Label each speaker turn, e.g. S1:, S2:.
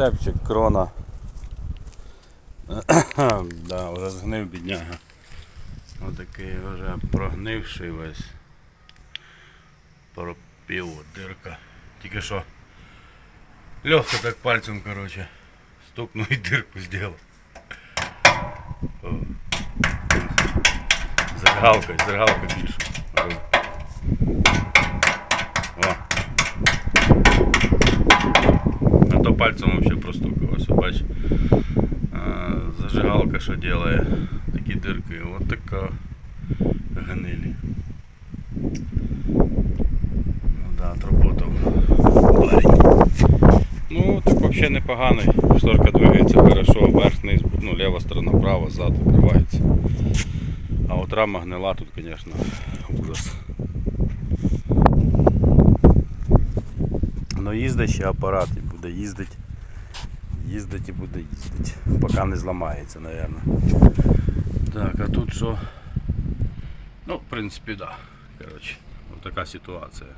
S1: прицепчик, крона. да, вже згнив бідняга. Отакий вже прогнивший весь. Пропів дирка. Тільки що легко так пальцем, короче, стукнув і дирку зробив. Зергалка, зергалка більше. То пальцем вообще простукувався, бач. А, Зажигалка що делає? Такі дирки. От така гнилі. Ну да, отработав. Ну, так вообще непоганий. Шторка двигається хорошо, вверх, низ, ну, лева сторона, права, зад відкривається. А от рама гнила тут, конечно, ужас. Ну їздить ще апарат буде їздити. Їздить і буде їздити. Поки не зламається, мабуть. Так, а тут що? Ну, в принципі, да. Коротше, от така ситуація.